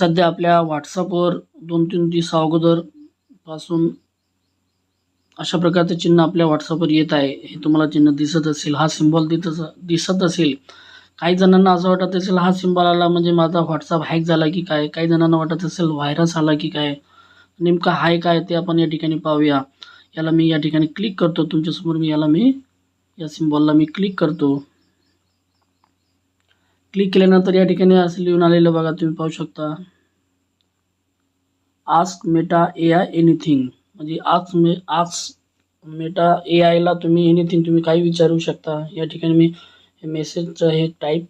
सध्या आपल्या व्हॉट्सअपवर दोन तीन दिवस अगोदरपासून अशा प्रकारचं चिन्ह आपल्या व्हॉट्सअपवर येत आहे. हे तुम्हाला चिन्ह दिसत असेल. हा सिम्बॉल तिथं दिसत असेल. काही जणांना असं वाटत असेल हा सिम्बॉल आला म्हणजे माझा व्हॉट्सअप हॅक झाला की काय? काही जणांना वाटत असेल व्हायरस आला की काय? नेमकं हाय काय ते आपण या ठिकाणी पाहूया. याला मी या ठिकाणी क्लिक करतो. तुमच्यासमोर मी याला मी या सिम्बॉलला मी क्लिक करतो. क्लिक केल्यानंतर या ठिकाणी असं लिहून आलेलं बघा तुम्ही पाहू शकता. Ask Meta A I anything म्हणजे आक्स मे आक्स मेटा ए आयला तुम्ही एनिथिंग तुम्ही काही विचारू शकता. या ठिकाणी मी हे मेसेजचं हे टाईप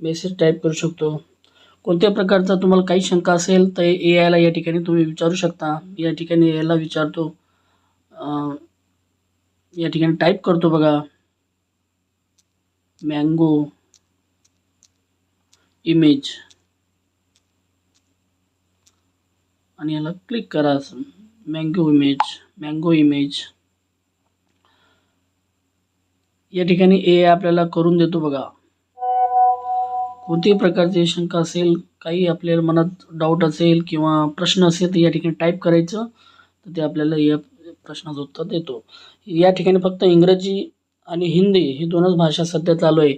मेसेज टाईप करू शकतो. कोणत्या प्रकारचा तुम्हाला काही शंका असेल तर ए आयला या ठिकाणी तुम्ही विचारू शकता. या ठिकाणी ए आयला विचारतो. या ठिकाणी टाईप करतो बघा. मँगो इमेज आणि याला क्लिक करा असं. मँगो इमेज मँगो इमेज या ठिकाणी ए आपल्याला करून देतो बघा. कोणत्याही प्रकारची शंका असेल काही आपल्याला मनात डाऊट असेल किंवा प्रश्न असेल तर या ठिकाणी टाईप करायचं. तर ते आपल्याला या प्रश्नाचं उत्तर देतो. या ठिकाणी फक्त इंग्रजी आणि हिंदी ही दोनच भाषा सध्या चालू आहे.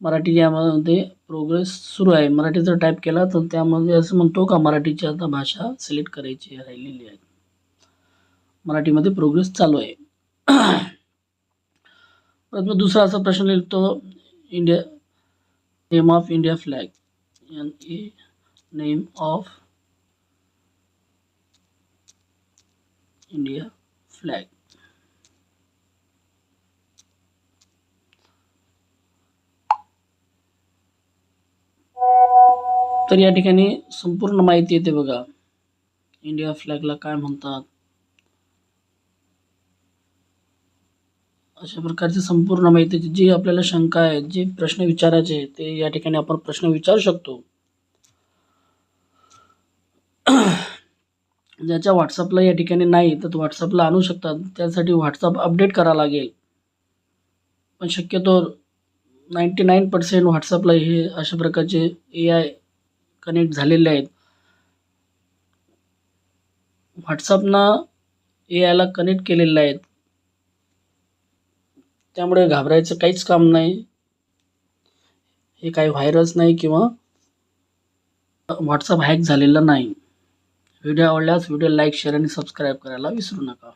मराठी यामध्ये प्रोग्रेस सुरू आहे. मराठी जर टाईप केला तर त्यामध्ये असं म्हणतो का मराठीची आता भाषा सिलेक्ट करायची राहिलेली आहे. मराठीमध्ये प्रोग्रेस चालू आहे. परत मग दुसरा असा प्रश्न लिहितो. India name of India flag a name of India flag तर या ठिकाणी संपूर्ण माहिती येते बघा. इंडिया फ्लॅगला काय म्हणतात? अशा प्रकारची संपूर्ण माहिती जी आपल्याला शंका आहे जे प्रश्न विचारायचे ते या ठिकाणी आपण प्रश्न विचारू शकतो. ज्याच्या व्हॉट्सअपला या ठिकाणी नाही तर व्हॉट्सअपला आणू शकतात. त्यासाठी व्हॉट्सअप अपडेट करावं लागेल. पण शक्यतो नाईंटी नाईन पर्सेंट व्हॉट्सअपला हे अशा प्रकारचे ए आय कनेक्ट झालेले आहेत. व्हॉट्सअपनं ए आयला कनेक्ट केलेलं आहेत. त्यामुळे घाबरायचं काहीच काम नाही. हे काही व्हायरस नाही किंवा व्हॉट्सअप हॅक झालेलं नाही. व्हिडिओ आवडल्यास व्हिडिओ लाईक शेअर आणि सबस्क्राईब करायला विसरू नका.